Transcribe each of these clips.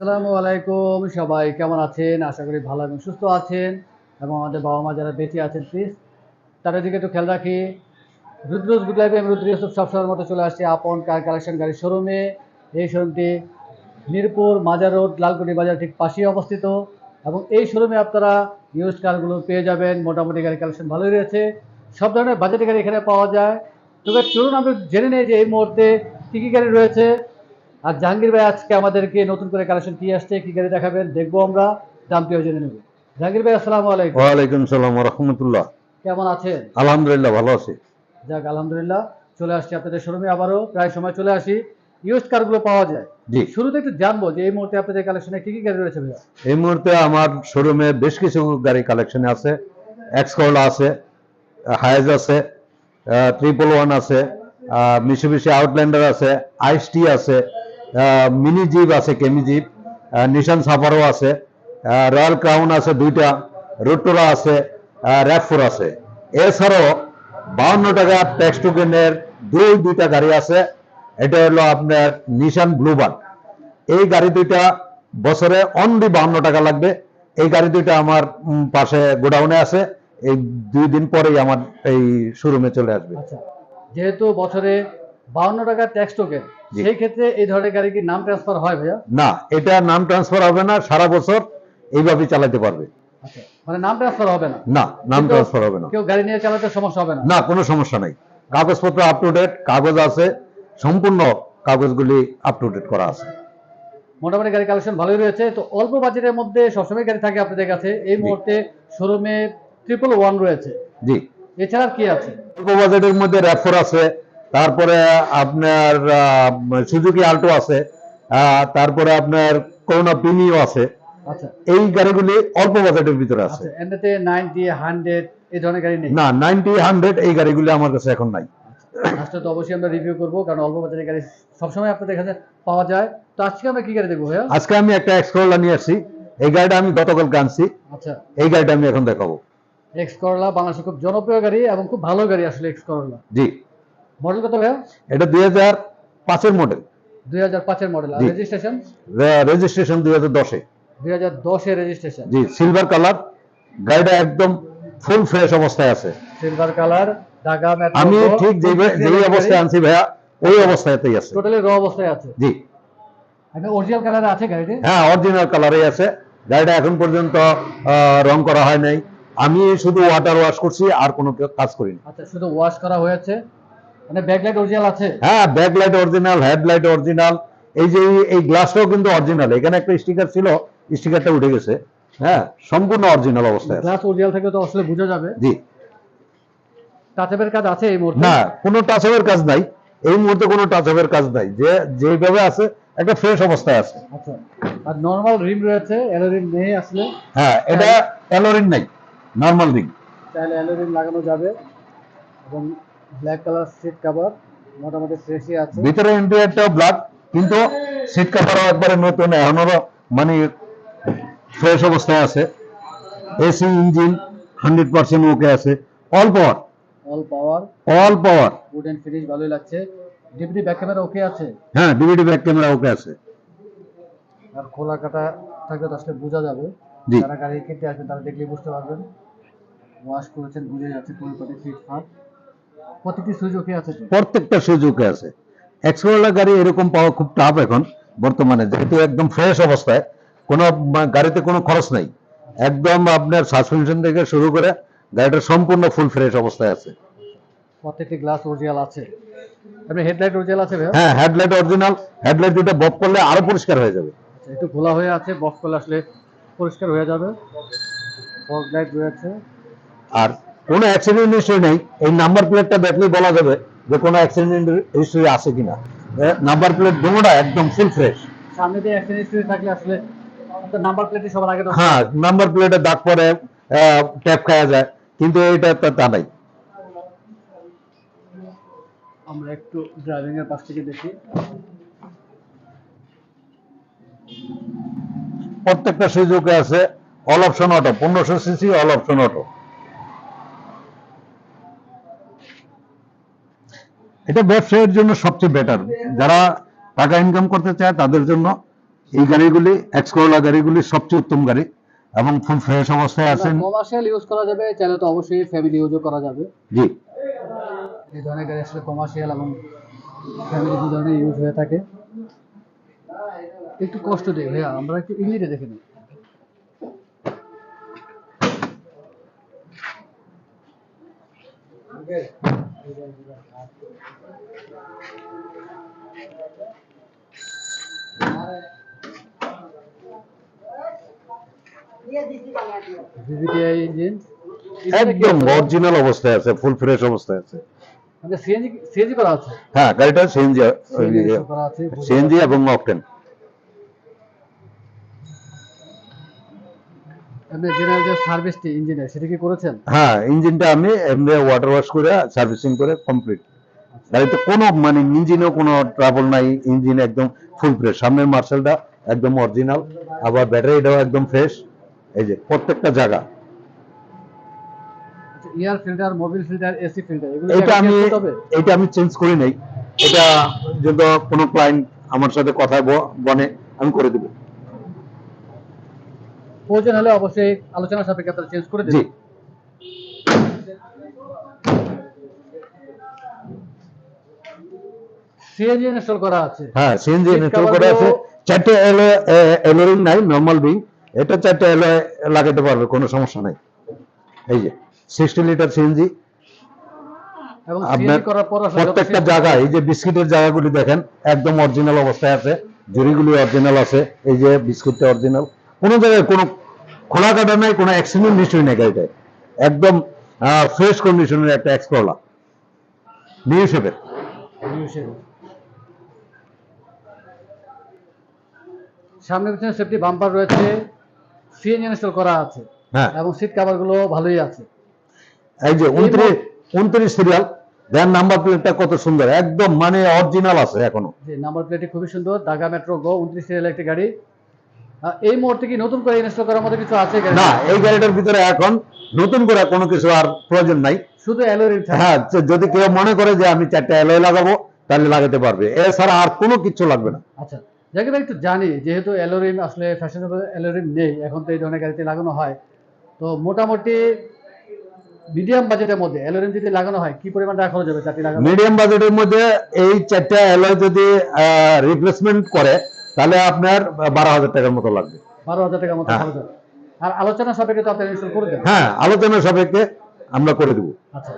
আসসালামু আলাইকুম, সবাই কেমন আছেন? আশা করি ভালো এবং সুস্থ আছেন। এবং আমাদের বাবা মা যারা বেঁচে আছেন প্লিজ তাদের দিকে একটু খেয়াল রাখি। রুদ্রজ গুড লাইফে আমি রুদ্র ইউসুফ সবসময়ের মতো চলে আসছি আপন কার কালেকশন গাড়ির শোরুমে এই শোরুমটি মিরপুর মাজার রোড লালকুটি বাজার ঠিক পাশেই অবস্থিত। এবং এই শোরুমে আপনারা ইউজ কারগুলো পেয়ে যাবেন। মোটামুটি গাড়ি কালেকশন ভালোই রয়েছে। সব ধরনের বাজেটের গাড়ি এখানে পাওয়া যায়। তবে চলুন আমরা জেনে নেই যে এই মুহূর্তে কী কী গাড়ি রয়েছে। আর জাহাঙ্গীর ভাই আজকে আমাদেরকে নতুন করে কালেকশন কি আসছে কি গাড়ি দেখাবেন দেখব আমরা দামটিও জেনে নেব। জাহাঙ্গীর ভাই আসসালামু আলাইকুম। ওয়ালাইকুম সালাম রহমতুল্লাহ। কেমন আছেন? আলহামদুলিল্লাহ ভালো আছি। যাক আলহামদুলিল্লাহ চলে আসছি আপনাদের শোরুমে আবারও প্রায় সময় চলে আসি। ইউজ কারগুলো পাওয়া যায়। জি। শুরুতে একটু জানব যে এই মুহূর্তে আপনাদের কালেকশনে কি কি গাড়ি রয়েছে ভাইয়া? এই মুহূর্তে আমার শোরুমে বেশ কিছু গাড়ি কালেকশনে আছে। এক্স করলা আছে হায়েজ আছে ট্রিপল ওয়ান আছে মিশুবিশি আউটল্যান্ডার আছে আইস টি আছে মিনি জিপ আছে কেমি জিপ নিশান সাফারও আছে রয়্যাল ক্রাউন আছে দুইটা রোটোরা আছে র্যাপফোর আছে। এছাড়াও বাউন্ন টাকা ট্যাক্স দুই, দুইটা গাড়ি আছে। এটা হলো আপনার নিশান ব্লুবার্ড এই গাড়ি দুইটা বছরে অনলি বাহান্ন টাকা লাগবে। এই গাড়ি দুইটা আমার পাশে গোডাউনে আছে। এই দুই দিন পরেই আমার এই শোরুমে চলে আসবে। আচ্ছা যেহেতু বছরে বাউন্ন টাকা ট্যাক্স টোকেন। সেই ক্ষেত্রে এই ধরনের গাড়ি কি নাম ট্রান্সফার হয় ভাইয়া? না এটা নাম ট্রান্সফার হবে না সারা বছর এইভাবেই চালাতে পারবে। আচ্ছা মানে নাম ট্রান্সফার হবে না? না নাম ট্রান্সফার হবে না। কেউ গাড়ি নিয়ে চালাতে সমস্যা হবে না? না কোনো সমস্যা নাই। কাগজপত্র আপ টু ডেট কাগজ আছে সম্পূর্ণ কাগজগুলি আপ টু ডেট করা আছে। মোটামুটি গাড়ি কালেকশন ভালোই রয়েছে। তো অল্প বাজেটের মধ্যে সবসময় গাড়ি থাকে আপনাদের কাছে। এই মুহূর্তে শোরুমে ট্রিপল ওয়ান রয়েছে। জি। এছাড়া কি আছে? অল্প বাজেটের মধ্যে র্যাপফোর আছে তারপরে আপনার সুজুকি আল্টো আছে তারপরে আপনার করোনা পিনিও আছে। আচ্ছা। এই গাড়িগুলি অল্প বাজেটের ভিতরে আছে। আচ্ছা এমনিতে নাইনটি হান্ড্রেড এই ধরনের গাড়ি নেই? না নাইনটি হান্ড্রেড এই গাড়িগুলি আমার কাছে এখন নাই। আজকে তো অবশ্যই আমরা রিভিউ করব কারণ অল্প বাজেটের গাড়ি সবসময় আপনাদের কাছে পাওয়া যায়। তো আজকে আমরা কি গাড়ি দেখব ভাইয়া? আজকে আমি একটা এক্সকোলা নিয়ে আসছি। এই গাড়িটা আমি গতকালকে আনছি। আচ্ছা। এই গাড়িটা আমি এখন দেখাবো। এক্স করলা বাংলাদেশের খুব জনপ্রিয় গাড়ি এবং খুব ভালো গাড়ি আসলে এক্স করলা জি। মডেল কত ভাইয়া? এটা দুই হাজার পাঁচের মডেল। দুই হাজার পাঁচের মডেল। রেজিস্ট্রেশন রেজিস্ট্রেশন দুই হাজার দশে। দুই হাজার দশের রেজিস্ট্রেশন জি সিলভার কালার গাড়িটা একদম ফুল ফ্রেশ অবস্থায় আছে। সিলভার কালার ঢাকা আমি ঠিক যেই অবস্থায় আনছি ভাইয়া ওই অবস্থাতেই আছে। টোটালি র অবস্থায় আছে। জি। এখন অরিজিনাল কালারে আছে গাড়িটি? হ্যাঁ অরিজিনাল কালারেই আছে। গাড়িটা এখন পর্যন্ত রং করা হয় নাই। আমি শুধু ওয়াটার ওয়াশ করছি আর কোনো কাজ করিনি। আচ্ছা শুধু ওয়াশ করা হয়েছে। মানে ব্যাকলাইট অরিজিনাল আছে? হ্যাঁ ব্যাকলাইট অরিজিনাল হেডলাইট অরিজিনাল এই যে এই- এই গ্লাসটাও কিন্তু অরিজিনাল এখানে একটা স্টিকার ছিল স্টিকারটা উঠে গেছে। হ্যাঁ সম্পূর্ণ অরিজিনাল অবস্থায় গ্লাস অরিজিনাল থেকে তো আসলে বোঝা যাবে। জি। টাচের কাজ আছে এই মুহূর্তে? না কোনো টাচ আপের কাজ নাই। এই মুহূর্তে কোনো টাচ কাজ নাই। যে যেভাবে আছে একটা ফ্রেশ অবস্থায় আছে। আচ্ছা। আর নরমাল রিম রয়েছে রিম নেই আসলে? হ্যাঁ এটা অ্যালোরিন নাই নর্মাল রিং চাইলে এলো রিম লাগানো যাবে। এবং ব্ল্যাক কালার সিট কভার মোটামুটি ফ্রেশই আছে। ভিতরে ইন্টেরিয়রটা ব্ল্যাক কিন্তু সিট কাভারও একবারে নতুন এখনও মানে ফ্রেশ অবস্থায় আছে। AC engine hundred percent okay আছে। All power all power all power wood and finish ভালোই লাগছে। ডিভিডি ব্যাক ক্যামেরা ওকে আছে? হ্যাঁ ডিভিডি ব্যাক ক্যামেরা ওকে আছে। আর খোলা কাটা থাকলে আসলে বোঝা যাবে। যারা গাড়ি কিনতে আসবেন তারা দেখলেই বুঝতে পারবেন। ওয়াশ করেছেন বুঝে যাচ্ছে পরিপাটি ফিট ফাট প্রতিটি ওকে আছে প্রত্যেকটা ওকে আছে। এক্সকোলা গাড়ি এরকম পাওয়া খুব টাফ এখন বর্তমানে। যেহেতু একদম ফ্রেশ অবস্থায় কোনো গাড়িতে কোনো খরচ নাই। একদম আপনার সাসপেনশন থেকে শুরু করে গাড়িটা সম্পূর্ণ ফুল ফ্রেশ অবস্থায় আছে। প্রত্যেকটি গ্লাস অরিজিনাল আছে। আপনি হেডলাইট অরিজিনাল আছে হ্যাঁ হেডলাইট অরিজিনাল হেডলাইট দুটো বক করলে আরও পরিষ্কার হয়ে যাবে। একটু খোলা হয়ে আছে করলে আসলে পরিষ্কার হয়ে যাবে। ফগ লাইট রয়েছে। আর কোনো অ্যাক্সিডেন্ট হিস্ট্রি নেই। এই নাম্বার প্লেটটা দেখলেই বলা যাবে যে কোনো অ্যাক্সিডেন্ট হিস্ট্রি আছে কিনা। নাম্বার প্লেট দুটোটা একদম ফুল ফ্রেশ সামনে দিয়ে অ্যাক্সিডেন্ট হিস্ট্রি থাকলে আসলে নাম্বার প্লেটই সবার আগে হ্যাঁ নাম্বার প্লেটে দাগ পরে ট্যাপ খাওয়া যায়। কিন্তু এইটা তো তা নাই। আমরা একটু ড্রাইভিং এর পাশ থেকে দেখি। প্রত্যেকটা সুযোগে আছে অল অপশন অটো পনেরোশো সিসি অল অপশন অটো এটা ব্যবসায়ের জন্য সবচেয়ে বেটার যারা টাকা ইনকাম করতে চায় তাদের জন্য এই গাড়িগুলি এক্সকোলা গাড়িগুলি সবচেয়ে উত্তম গাড়ি এবং ফুল ফ্রেশ অবস্থায় আছেন কমার্শিয়াল ইউজ করা যাবে চাইলে তো অবশ্যই ফ্যামিলি ইউজও করা যাবে। জি। এই ধরনের গাড়ি আসলে কমার্শিয়াল এবং ফ্যামিলি দু ধরনের ইউজ হয়ে থাকে। একটু কষ্ট দেয় ভাইয়া আমরা একটু ইংলিশে দেখে নিই। ইঞ্জিন একদম অরিজিনাল অবস্থায় আছে ফুল ফ্রেশ অবস্থায় আছে মানে সিএনজি সিএনজি করা আছে হ্যাঁ গাড়িটা সিএনজি সিএনজি করা আছে সিএনজি এবং অকটেন আপনি জেনারেল যে সার্ভিসটি ইঞ্জিনের সেটা কি করেছেন? হ্যাঁ ইঞ্জিনটা আমি এমনি ওয়াটার ওয়াশ করে সার্ভিসিং করে কমপ্লিট গাড়িতে কোনো মানে ইঞ্জিনেও কোনো ট্রাবল নাই ইঞ্জিন একদম ফুল ফ্রেশ সামনের মার্শালটা একদম অরিজিনাল আবার ব্যাটারিটাও একদম ফ্রেশ এই যে প্রত্যেকটা জায়গা। Air filter mobil filter AC filter এগুলো এটা আমি এটা আমি চেঞ্জ করি নাই। এটা যদি কোনো ক্লায়েন্ট আমার সাথে কথা ব- বলে আমি করে দেবো। প্রয়োজন হলে অবশ্যই আলোচনা সাপেক্ষে আপনারা চেঞ্জ করে জি। দিন সিএনজি ইনস্টল করা আছে। হ্যাঁ সিএনজি ইনস্টল cover আছে। চারটে এলোরিং নাই নর্মাল বিং এটা চারটে এলো লাগাতে পারবে কোনো সমস্যা নাই। এই যে সিক্সটি লিটার সিএনজি এবং আপনার প্রত্যেকটা জায়গায় এই যে বিস্কিটের জায়গাগুলি দেখেন একদম অরিজিনাল অবস্থায় আছে। জুড়িগুলি অরিজিনাল আছে। এই যে বিস্কুটটা অরিজিনাল কোনো জায়গায় কোনো খোলা কাটা নাই কোনো অ্যাক্সিডেন্ট নিশ্চয়ই নেই গাড়িটায় একদম ফ্রেশ কন্ডিশনের একটা এক্সপ্রোলা নিউ শেপের। সামনে পিছনে সেফটি বাম্পার রয়েছে। সিএনজি ইনস্টল করা আছে। হ্যাঁ। এবং সিট কভারগুলো ভালোই আছে। এই যে উনত্রিশ উনত্রিশ সিরিয়াল দেন নাম্বার প্লেটটা কত সুন্দর। একদম মানে অরিজিনাল আছে এখনও। নাম্বার প্লেটটি খুবই সুন্দর। ঢাকা মেট্রো গো উনত্রিশ সিরিয়াল একটি গাড়ি। এই মুহূর্তে কি নতুন করে ইনস্টল করার মতো কিছু আছে না এই গাড়িটার ভিতরে এখন নতুন করে কোনো কিছু আর প্রয়োজন নাই। শুধু অ্যালোরিং হ্যাঁ যদি কেউ মনে করে যে আমি চারটা অ্যালয় লাগাবো তাহলে লাগাতে পারবে। এছাড়া আর কোনো কিছু লাগবে না। আচ্ছা যাকে ভাই একটু জানি যেহেতু অ্যালোরিম আসলে ফ্যাশনেবল অ্যালোরিম নেই এখন তো এই ধরনের গাড়িতে লাগানো হয়। তো মোটামুটি মিডিয়াম বাজেটের মধ্যে অ্যালোরিম যদি লাগানো হয় কি পরিমাণ টাকা খরচ হবে চারটি লাগানো মিডিয়াম বাজেটের মধ্যে এই চারটা অ্যালয় যদি রিপ্লেসমেন্ট করে তাহলে আপনার বারো হাজার টাকার মতো লাগবে। বারো হাজার টাকার মতো হ্যাঁ। আর আলোচনা সাপেক্ষে তো ইনস্টল করে দেন হ্যাঁ আলোচনা সাপেক্ষে আমরা করে দেবো। আচ্ছা।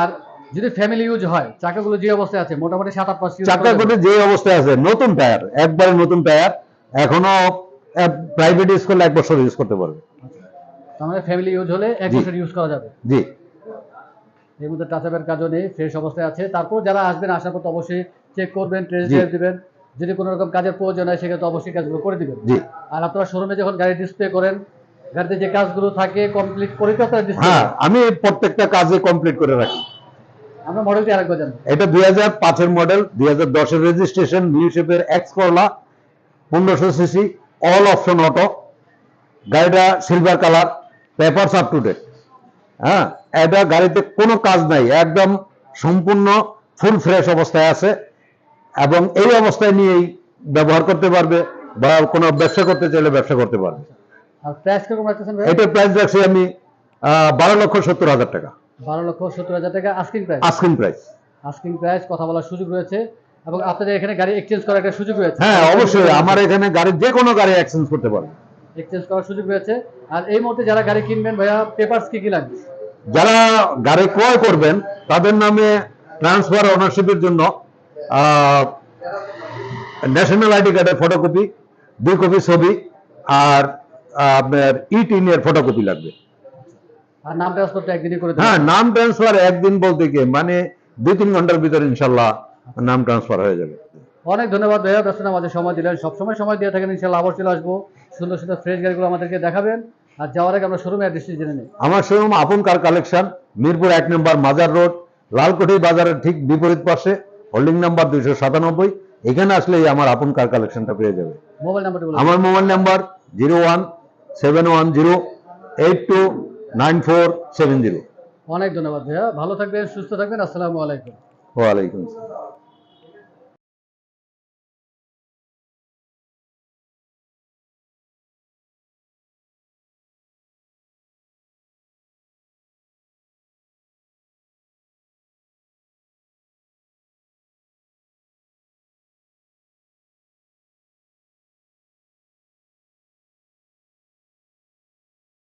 আর যদি ফ্যামিলি ইউজ হয় চাকাগুলো যে অবস্থায় আছে মোটামুটি সাত আট পাঁচ চাকা করে যে অবস্থায় আছে নতুন টায়ার একবারে নতুন টায়ার এখনও প্রাইভেট ইউজ করলে এক বছর ইউজ করতে পারবে। মানে ফ্যামিলি ইউজ হলে এক বছর ইউজ করা যাবে। জি। এর মধ্যে টাচাপের কাজও নেই ফ্রেশ অবস্থায় আছে। তারপর যারা আসবেন আসার পর অবশ্যই চেক করবেন। ড্রাইভ দিবেন। যদি কোনো রকম কাজের প্রয়োজন হয় সেক্ষেত্রে অবশ্যই কাজগুলো করে দিবেন। আর আপনারা শোরুমে যখন গাড়ি ডিসপ্লে করেন গাড়িতে যে কাজগুলো থাকে কমপ্লিট করে তো আপনারা ডিসপ্লে হ্যাঁ আমি প্রত্যেকটা কাজে কমপ্লিট করে রাখি। আমরা মডেলটি আরেকবার জানব এটা দুই হাজার পাঁচের মডেল দুই হাজার দশের রেজিস্ট্রেশন নিউ শেপের এক্স করলা পনেরোশো সিসি অল অপশন অটো গাড়িটা silver colour papers up to date হ্যাঁ এটা গাড়িতে কোনো কাজ নাই একদম সম্পূর্ণ ফুল ফ্রেশ অবস্থায় আছে। এবং এই অবস্থায় নিয়েই ব্যবহার করতে পারবে বা কোনো ব্যবসা করতে চাইলে ব্যবসা করতে পারবে। এটার প্রাইস রাখছি আমি বারো লক্ষ সত্তর হাজার টাকা। বারো লক্ষ সত্তর হাজার টাকা asking price asking price asking price কথা বলার সুযোগ রয়েছে। এবং আপনাদের এখানে গাড়ি এক্সচেঞ্জ করার একটা সুযোগ রয়েছে। হ্যাঁ অবশ্যই। আমার এখানে গাড়ি যে কোনো গাড়ি এক্সচেঞ্জ করতে পারবে। এক্সচেঞ্জ করার সুযোগ রয়েছে। আর এই মুহূর্তে যারা গাড়ি কিনবেন ভাইয়া পেপারস কি কি লাগবে? যারা গাড়ি ক্রয় করবেন তাদের নামে ট্রান্সফার ওনারশিপের জন্য ন্যাশনাল আইডি কার্ডের ফটোকপি দুই কপি ছবি আর আপনার ই টিনের ফটোকপি লাগবে। নাম ট্রান্সফার একদিনই করে হ্যাঁ নাম ট্রান্সফার একদিন বলতে গিয়ে মানে দুই তিন ঘণ্টার ভিতরে ইনশাল্লাহ নাম ট্রান্সফার হয়ে যাবে। অনেক ধন্যবাদ ভাইয়া। ব্যস্ত আমাদের সময় দিলেন। সবসময় সময় দিয়ে থাকেন ইনশাল্লাহ আবার চলে আসব। সুন্দর সুন্দর ফ্রেশ গাড়িগুলো আমাদেরকে দেখাবেন। আর যাওয়ার আগে আমরা শোরুমে অ্যাড্রেসটি জেনে নিই। আমার শোরুম আপন কার কালেকশন মিরপুর এক নম্বর মাজার রোড লালকুঠি বাজারের ঠিক বিপরীত পাশে। হোল্ডিং নাম্বার দুইশো সাতানব্বই। এখানে আসলেই আমার আপন কার কালেকশনটা পেয়ে যাবে। মোবাইল নাম্বারটি বলুন। আমার mobile number zero one seven one zero eight two nine four seven zero. অনেক ধন্যবাদ ভাইয়া। ভালো থাকবেন সুস্থ থাকবেন। আসসালামু আলাইকুম। ওয়ালাইকুম আসসালাম।